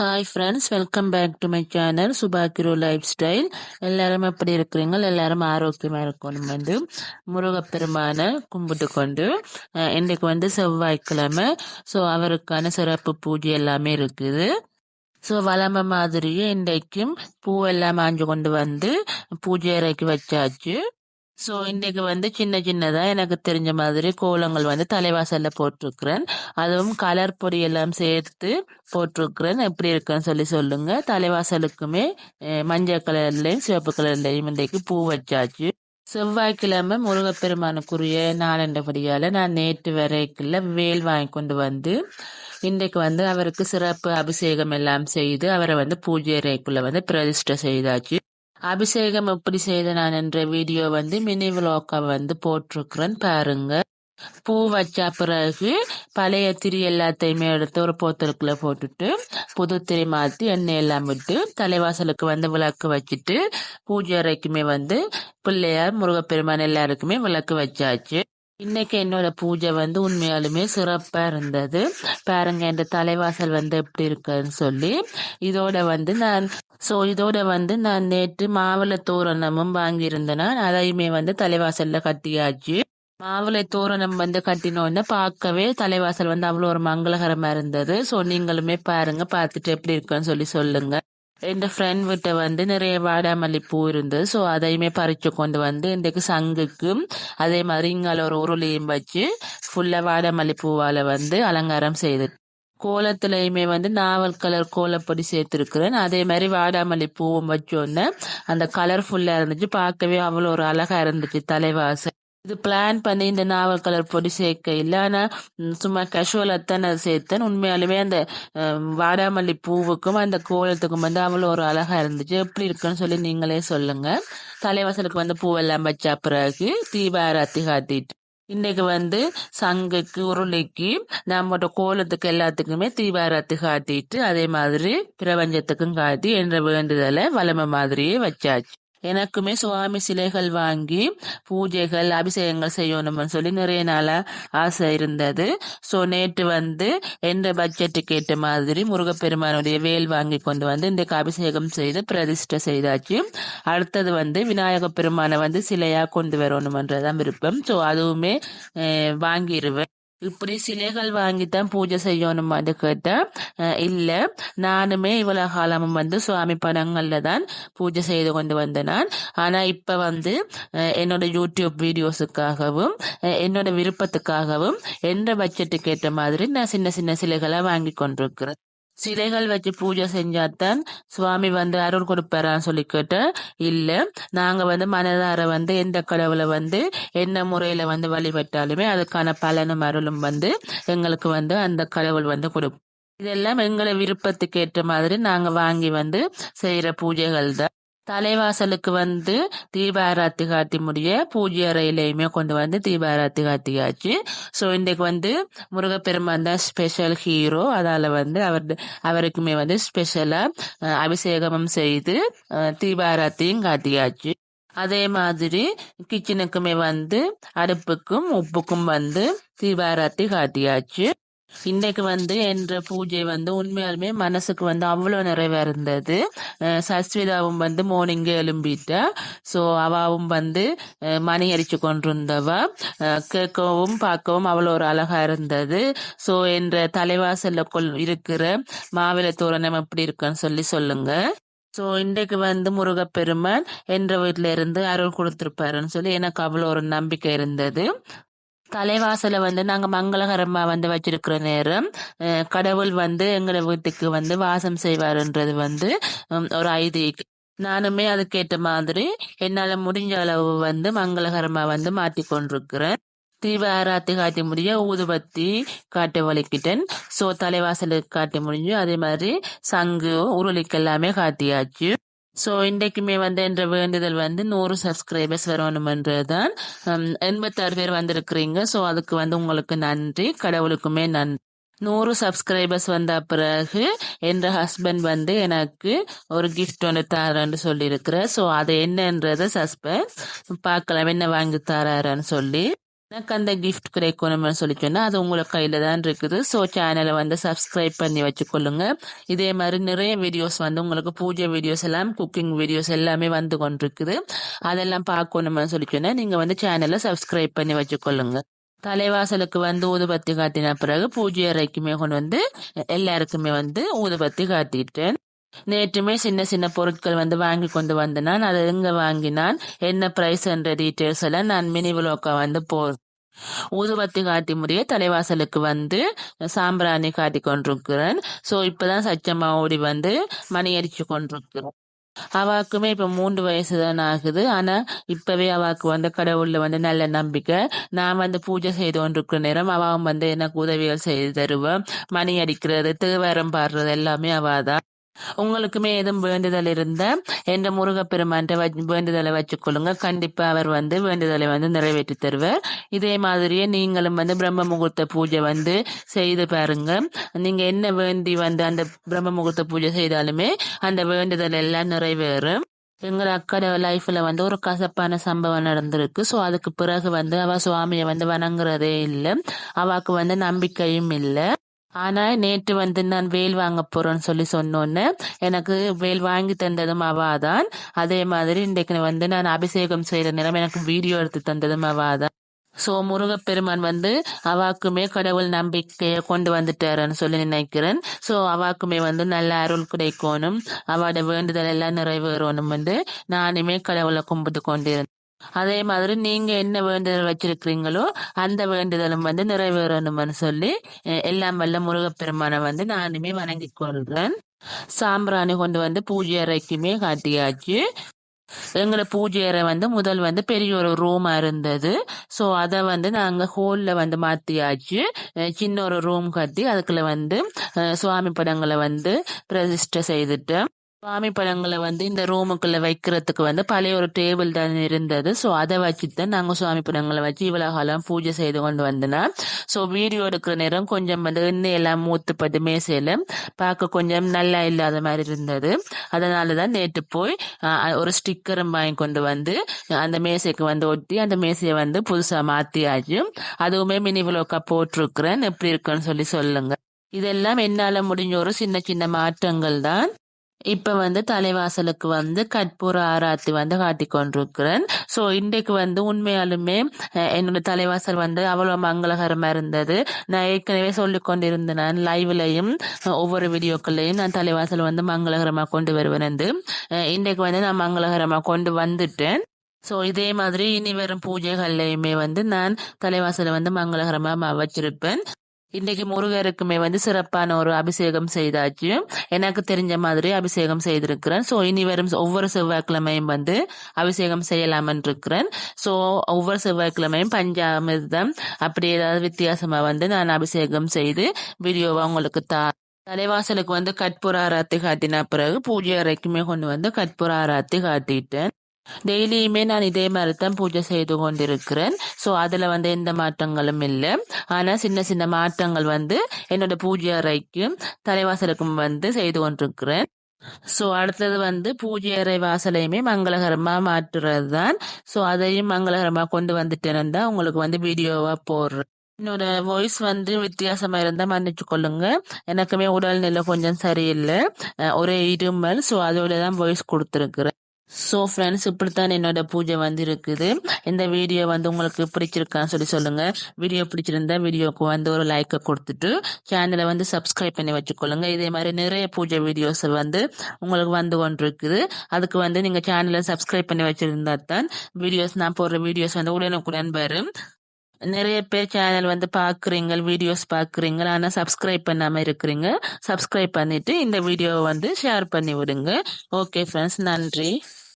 Hi friends welcome back to my channel சுபாக்கிரோ life style எல்லாரும் எப்படி இருக்கிறீங்க? எல்லாரும் ஆரோக்கியமாக இருக்கணும் வந்து முருகப்பெருமான கும்பிட்டு கொண்டு இன்றைக்கு வந்து செவ்வாய்க்கிழமை. ஸோ அவருக்கான சிறப்பு பூஜை எல்லாமே இருக்குது. ஸோ வளமை மாதிரியே இன்றைக்கும் பூ எல்லாம் மாஞ்சு கொண்டு வந்து பூஜை அறைக்கு வச்சாச்சு. ஸோ இன்றைக்கு வந்து சின்ன சின்னதாக எனக்கு தெரிஞ்ச மாதிரி கோலங்கள் வந்து தலைவாசலில் போட்டிருக்கிறேன். அதுவும் கலர் பொடி எல்லாம் சேர்த்து போட்டிருக்கிறேன். எப்படி இருக்குன்னு சொல்லி சொல்லுங்க. தலைவாசலுக்குமே மஞ்சள் கலர்லையும் சிவப்பு கலர்லேயும் இன்றைக்கு பூ வச்சாச்சு. செவ்வாய்க்கிழமை முருகப்பெருமானுக்குரிய நாளண்டபடியால் நான் நேற்று வரைக்குள்ள வேல் வாங்கி கொண்டு வந்து இன்றைக்கு வந்து அவருக்கு சிறப்பு அபிஷேகம் எல்லாம் செய்து அவரை வந்து பூஜை அறைக்குள்ளே வந்து பிரதிஷ்டை செய்தாச்சு. அபிஷேகம் எப்படி செய்த நான் என்ற வீடியோ வந்து மினி விலாக்கா வந்து போட்டிருக்கிறேன் பாருங்க. பூ வச்ச பிறகு பழைய திரி எல்லாத்தையுமே எடுத்து ஒரு போத்தலுக்குள்ள போட்டுட்டு புது திரி மாற்றி எண்ணெய் எல்லாம் விட்டு தலைவாசலுக்கு வந்து விளக்கு வச்சுட்டு பூஜை அறைக்குமே வந்து பிள்ளையார் முருகப்பெருமான் எல்லாருக்குமே விளக்கு வச்சாச்சு. இன்னைக்கு என்னோட பூஜை வந்து உண்மையாலுமே சிறப்பா இருந்தது. பாருங்க இந்த தலைவாசல் வந்து எப்படி இருக்குன்னு சொல்லி. இதோட வந்து நான் ஸோ இதோட வந்து நான் நேற்று மாவிளை தோரணமும் வாங்கியிருந்தேன். அதையுமே வந்து தலைவாசல்ல கட்டியாச்சு. மாவிளை தோரணம் வந்து கட்டினோடனே பார்க்கவே தலைவாசல் வந்து அவ்வளோ ஒரு மங்களகரமா இருந்தது. ஸோ நீங்களுமே பாருங்க பார்த்துட்டு எப்படி இருக்குன்னு சொல்லி சொல்லுங்க. என் ஃப்ரெண்ட் வீட்டை வந்து நிறைய வாடாமல்லி பூ இருந்தது ஸோ அதையுமே பறித்து கொண்டு வந்து இன்றைக்கு சங்குக்கும் அதே மாதிரி இங்கால ஒரு உருளையும் வச்சு ஃபுல்லாக வாடாமல்லி பூவால் வந்து அலங்காரம் செய்து கோலத்துலையுமே வந்து நாவல் கலர் கோலப்பொடி சேர்த்துருக்குறேன் அதே மாதிரி வாடாமல்லி பூவும் வச்சோன்னே அந்த கலர்ஃபுல்லாக இருந்துச்சு பார்க்கவே அவ்வளோ ஒரு அழகாக இருந்துச்சு தலைவாசல் இது பிளான் பண்ணி இந்த நாவல் கலர் பொடி சேர்க்க. இல்லைன்னா ஆனால் சும்மா கேஷுவலாக தான் அதை சேர்த்தேன். உண்மையாலுமே அந்த வாடாமல்லி பூவுக்கும் அந்த கோலத்துக்கும் வந்து அவ்வளோ ஒரு அழகாக இருந்துச்சு. எப்படி இருக்குன்னு சொல்லி நீங்களே சொல்லுங்கள் தலைவாசலுக்கு வந்து பூவெல்லாம் வச்ச பிறகு தீபாராத்தி காத்திட்டு இன்னைக்கு வந்து சங்குக்கு உருளைக்கு நம்மளோட கோலத்துக்கு எல்லாத்துக்குமே தீபாராத்தி காட்டிட்டு அதே மாதிரி பிரபஞ்சத்துக்கும் காட்டி என்ற வேண்டுதலை வளமை மாதிரியே வச்சாச்சு. எனக்குமே சுவாமி சிலைகள் வாங்கி பூஜைகள் அபிஷேகங்கள் செய்யணும்னு சொல்லி நிறைய நாளாக ஆசை இருந்தது. ஸோ நேற்று வந்து எந்த பட்ஜெட்டுக்கு ஏற்ற மாதிரி முருகப்பெருமானுடைய வேல் வாங்கி கொண்டு வந்து இன்றைக்கு அபிஷேகம் செய்து பிரதிஷ்டை செய்தாச்சு. அடுத்தது வந்து விநாயக பெருமானை வந்து சிலையாக கொண்டு வரணுமன்றதான் விருப்பம். ஸோ அதுவுமே வாங்கிடுவேன் இப்படி சிலைகள் வாங்கித்தான் பூஜை செய்யணும் அது கேட்டேன் இல்ல நானுமே இவ்வளவு காலமும் வந்து சுவாமி படங்கள்ல தான் பூஜை செய்து கொண்டு வந்தேன் நான் ஆனா இப்ப வந்து என்னோட யூடியூப் வீடியோஸுக்காகவும் என்னோட விருப்பத்துக்காகவும் எந்த பட்ஜெட்டுக்கு ஏற்ற மாதிரி நான் சின்ன சின்ன சிலைகளை வாங்கி கொண்டிருக்கிறேன் சிலைகள் வச்சு பூஜை செஞ்சாதான் சுவாமி வந்து அருள் கொடுப்பாரான்னு சொல்லி கேட்டா இல்ல நாங்க வந்து மனதார வந்து எந்த கடவுளை வந்து என்ன முறையில வந்து வழிபட்டாலுமே அதுக்கான பலனும் அருளும் வந்து எங்களுக்கு வந்து அந்த கடவுள் வந்து கொடுக்கும் இதெல்லாம் எங்களை விருப்பத்துக்கு ஏற்ற மாதிரி நாங்க வாங்கி வந்து செய்யற பூஜைகள் தான் தலைவாசலுக்கு வந்து தீபாராத்தி காட்டி முடிய பூஜை அறையிலையுமே கொண்டு வந்து தீபாராத்தி காட்டியாச்சு. ஸோ இன்றைக்கு வந்து முருகப்பெருமான் தான் ஸ்பெஷல் ஹீரோ அதால வந்து அவர் அவருக்குமே வந்து ஸ்பெஷலா அபிஷேகமும் செய்து தீபாராத்தியும் காட்டியாச்சு. அதே மாதிரி கிச்சனுக்குமே வந்து அடுப்புக்கும் உப்புக்கும் வந்து தீபாராத்தி காட்டியாச்சு. இன்னைக்கு வந்து என்ற பூஜை வந்து உண்மையாலுமே மனசுக்கு வந்து அவ்வளோ நிறைவா இருந்தது. சஸ்விதாவும் வந்து மார்னிங்கே எழும்பிட்டா. ஸோ அவாவும் வந்து மணி அரிச்சு கொண்டிருந்தவா. கேட்கவும் பார்க்கவும் அவ்வளோ ஒரு அழகா இருந்தது. ஸோ என்ற தலைவாசல்ல கொள் இருக்கிற மாவிளை தோரணம் எப்படி இருக்குன்னு சொல்லி சொல்லுங்க. ஸோ இன்றைக்கு வந்து முருகப்பெருமான் என்ற வீட்டில இருந்து அருள் கொடுத்துருப்பாருன்னு சொல்லி எனக்கு அவ்வளோ ஒரு நம்பிக்கை இருந்தது. தலைவாசலை வந்து நாங்க மங்களகரமா வந்து வச்சிருக்கிற நேரம் கடவுள் வந்து எங்களை வீட்டுக்கு வந்து வாசம் செய்வாருன்றது வந்து ஒரு ஐதீகம் நானுமே அதுக்கேற்ற மாதிரி என்னால முடிஞ்ச அளவு வந்து மங்களகரமா வந்து மாற்றி கொண்டிருக்கிறேன். தீப ஆராத்தி காட்டி முடிய ஊதுபத்தி காட்ட வலிக்கிட்டேன். சோ தலைவாசலுக்கு காட்டி முடிஞ்சு அதே மாதிரி சங்கு உருளிக்கு எல்லாமே காட்டியாச்சு. ஸோ இன்றைக்குமே வந்து என்ற வேண்டுதல் வந்து நூறு சப்ஸ்கிரைபர்ஸ் வரணுமன்றதுதான். எண்பத்தாறு பேர் வந்திருக்கிறீங்க. ஸோ அதுக்கு வந்து உங்களுக்கு நன்றி. கடவுளுக்குமே நன்றி நூறு சப்ஸ்கிரைபர்ஸ் வந்த பிறகு என்ற ஹஸ்பண்ட் வந்து எனக்கு ஒரு கிஃப்ட் ஒன்று தரேன்னு சொல்லியிருக்கிறேன் ஸோ அது என்னன்றத சஸ்பென்ஸ் பார்க்கலாம். என்ன வாங்கி தராருன்னு சொல்லி. எனக்கு அந்த கிஃப்ட் கிடைக்கணும்னு சொல்லி சொன்னால் அது உங்களுக்கு கையில் தான் இருக்குது. ஸோ சேனலை வந்து சப்ஸ்கிரைப் பண்ணி வச்சுக்கொள்ளுங்க. இதே மாதிரி நிறைய வீடியோஸ் வந்து உங்களுக்கு பூஜை வீடியோஸ் எல்லாம் குக்கிங் வீடியோஸ் எல்லாமே வந்து கொண்டிருக்குது. அதெல்லாம் பார்க்கணும்னு சொல்லி சொன்னால் நீங்கள் வந்து சேனலை சப்ஸ்கிரைப் பண்ணி வச்சுக்கொள்ளுங்க. தலைவாசலுக்கு வந்து ஊதுபத்தி காட்டின பிறகு பூஜை அறைக்குமே கொண்டு வந்து எல்லாருக்குமே வந்து ஊதுபத்தி காட்டிட்டேன். நேற்றுமே சின்ன சின்ன பொருட்கள் வந்து வாங்கி கொண்டு வந்தேன் நான் அதை எங்க வாங்கினான்? என்ன பிரைஸ் என்ற டீட்டெயில்ஸ் எல்லாம் நான் மினிவிலோக்கா வந்து போ ஊதுபத்தி காட்டி முடிய தலைவாசலுக்கு வந்து சாம்பிராணி காட்டி கொண்டிருக்கிறேன். ஸோ இப்பதான் சச்சம்மா ஓடி வந்து மணி அடிச்சு கொண்டிருக்கிறேன் அவாக்குமே இப்ப மூன்று வயசு தான் ஆகுது. ஆனா இப்பவே அவாக்கு வந்து கடவுள்ல வந்து நல்ல நம்பிக்கை. நான் வந்து பூஜை செய்து கொண்டிருக்கிற நேரம் அவாவும் வந்து எனக்கு உதவிகள் செய்து தருவேன் மணி அடிக்கிறது தேவாரம் பாடுறது எல்லாமே அவாதான். உங்களுக்குமே எதுவும் வேண்டுதல் இருந்த என்ற முருகப்பெருமான்ட்ட வச்சு- வேண்டுதலை வச்சுக்கொள்ளுங்க கண்டிப்பா அவர் வந்து வேண்டுதலை வந்து நிறைவேற்றி தருவார். இதே மாதிரியே நீங்களும் வந்து பிரம்ம முகூர்த்த பூஜை வந்து செய்து பாருங்க. நீங்க என்ன வேண்டி வந்து அந்த பிரம்ம முகூர்த்த பூஜை செய்தாலுமே அந்த வேண்டுதல் எல்லாம் நிறைவேறும். எங்கள் அக்கா லைஃப்ல வந்து ஒரு கசப்பான சம்பவம் நடந்திருக்கு. ஸோ அதுக்கு பிறகு வந்து அவ சுவாமியை வந்து வணங்குறதே இல்லை. அவாக்கு வந்து நம்பிக்கையும் இல்லை. ஆனா நேற்று வந்து நான் வேல் வாங்க போறேன்னு சொல்லி சொன்னோன்னே எனக்கு வேல் வாங்கி தந்ததும் அவாதான் அதே மாதிரி இன்றைக்கு வந்து நான் அபிஷேகம் செய்யற நேரம் எனக்கு வீடியோ எடுத்து தந்ததும் அவாதான் சோ முருகப்பெருமான் வந்து அவாக்குமே கடவுள் நம்பிக்கையை கொண்டு வந்துட்டாருன்னு சொல்லி நினைக்கிறேன். சோ அவாக்குமே வந்து நல்ல அருள் கிடைக்கணும். அவாட வேண்டுதல் எல்லாம் நிறைவேறணும் வந்து நானுமே கடவுளை கும்பிட்டு கொண்டிருந்தேன். அதே மாதிரி நீங்க என்ன வேண்டுதல் வச்சிருக்கிறீங்களோ அந்த வேண்டுதலும் வந்து நிறைவேறணும்னு சொல்லி எல்லாம் வல்ல முருகப்பெருமானை வந்து நானுமே வணங்கி கொள்றேன். சாம்பிராணி கொண்டு வந்து பூஜை அறைக்குமே காட்டியாச்சு. எங்களை பூஜை அறை வந்து முதல் வந்து பெரிய ஒரு ரூமா இருந்தது. ஸோ அதை வந்து நாங்கள் ஹோல்ல வந்து மாத்தியாச்சு. சின்ன ஒரு ரூம் கட்டி அதுக்குள்ள வந்து சுவாமி படங்களை வந்து பிரதிஷ்டை செய்துட்டோம் சுவாமி பழங்களை வந்து இந்த ரூமுக்குள்ள வைக்கிறதுக்கு வந்து பழைய ஒரு டேபிள் தான் இருந்தது. ஸோ அதை வச்சுதான் நாங்கள் சுவாமி பழங்களை வச்சு இவ்வளோ காலம் பூஜை செய்து கொண்டு வந்தனா. ஸோ வீடியோ எடுக்கிற நேரம் கொஞ்சம் வந்து எண்ணெய் எல்லாம் மூத்துப்பட்டு மேசையில் பார்க்க கொஞ்சம் நல்லா இல்லாத மாதிரி இருந்தது. அதனால தான் நேற்று போய் ஒரு ஸ்டிக்கரும் வாங்கி கொண்டு வந்து அந்த மேசைக்கு வந்து ஒட்டி அந்த மேசையை வந்து புதுசாக மாற்றியாச்சு அதுவுமே மினி விளோக்கா போட்டிருக்கிறேன். எப்படி இருக்குன்னு சொல்லி சொல்லுங்க. இதெல்லாம் என்னால் முடிஞ்ச ஒரு சின்ன சின்ன மாற்றங்கள் தான். இப்ப வந்து தலைவாசலுக்கு வந்து கற்பூர ஆராத்தி வந்து காட்டி கொண்டிருக்கிறேன். சோ இன்றைக்கு வந்து உண்மையாலுமே என்னோட தலைவாசல் வந்து அவ்வளவு மங்களகரமா இருந்தது. நான் ஏற்கனவே சொல்லி கொண்டிருந்தேன் நான் லைவ்லயும் ஒவ்வொரு வீடியோக்கள்லயும் நான் தலைவாசல் வந்து மங்களகரமா கொண்டு வருவேன் இன்றைக்கு வந்து நான் மங்களகரமா கொண்டு வந்துட்டேன். சோ இதே மாதிரி இனி வரும் பூஜைகள்லயுமே வந்து நான் தலைவாசலை வந்து மங்களகரமா வச்சிருப்பேன். இன்னைக்கு முருகருக்குமே வந்து சிறப்பான ஒரு அபிஷேகம் செய்தாச்சு. எனக்கு தெரிஞ்ச மாதிரி அபிஷேகம் செய்திருக்கிறேன். ஸோ இனி வரும் ஒவ்வொரு செவ்வாய்க்கிழமையும் வந்து அபிஷேகம் செய்யலாமன் இருக்கிறேன் ஸோ ஒவ்வொரு செவ்வாய்க்கிழமையும் பஞ்சாமிர்தம் அப்படி ஏதாவது வித்தியாசமா வந்து நான் அபிஷேகம் செய்து வீடியோவை உங்களுக்கு தா தலைவாசலுக்கு வந்து கற்பூர ஆராத்தி காட்டின பிறகு பூஜை அறைக்குமே கொண்டு வந்து கற்பூர ஆராத்தி காட்டிட்டேன். டெய்லியுமே நான் இதே மாதிரி தான் பூஜை செய்து கொண்டிருக்கிறேன். ஸோ அதில் வந்து எந்த மாற்றங்களும் இல்லை. ஆனால் சின்ன சின்ன மாற்றங்கள் வந்து என்னோட பூஜை அறைக்கும் தலைவாசலுக்கும் வந்து செய்து கொண்டிருக்கிறேன். ஸோ அடுத்தது வந்து பூஜை அறை வாசலையுமே மங்களகரமாக மாற்றுறது தான் ஸோ அதையும் மங்களகரமாக கொண்டு வந்துட்டேன்னு தான் உங்களுக்கு வந்து வீடியோவாக போடுறேன். என்னோட வாய்ஸ் வந்து வித்தியாசமா இருந்தா மன்னிச்சு கொள்ளுங்க. எனக்குமே உடல்நிலை கொஞ்சம் சரியில்லை. ஒரே இருமல். ஸோ அதோட தான் வாய்ஸ் கொடுத்துருக்குறேன். ஸோ ஃப்ரெண்ட்ஸ் இப்படித்தான் என்னோட பூஜை வந்து இருக்குது இந்த வீடியோ வந்து உங்களுக்கு பிடிச்சிருக்கான்னு சொல்லி சொல்லுங்க. வீடியோ பிடிச்சிருந்தா வீடியோக்கு வந்து ஒரு லைக்கை கொடுத்துட்டு சேனலை வந்து சப்ஸ்கிரைப் பண்ணி வச்சுக்கொள்ளுங்க. இதே மாதிரி நிறைய பூஜை வீடியோஸ் வந்து உங்களுக்கு வந்து கொண்டிருக்குது. அதுக்கு வந்து நீங்கள் சேனலை சப்ஸ்கிரைப் பண்ணி வச்சிருந்தா தான் வீடியோஸ் நான் போடுற வீடியோஸ் வந்து உடனுக்குடன் வரும். நிறைய பேர் சேனல் வந்து பார்க்குறீங்க வீடியோஸ் பார்க்குறீங்க ஆனால் சப்ஸ்கிரைப் பண்ணாமல் இருக்கிறீங்க. சப்ஸ்கிரைப் பண்ணிவிட்டு இந்த வீடியோவை வந்து ஷேர் பண்ணி விடுங்க. ஓகே ஃப்ரெண்ட்ஸ் நன்றி.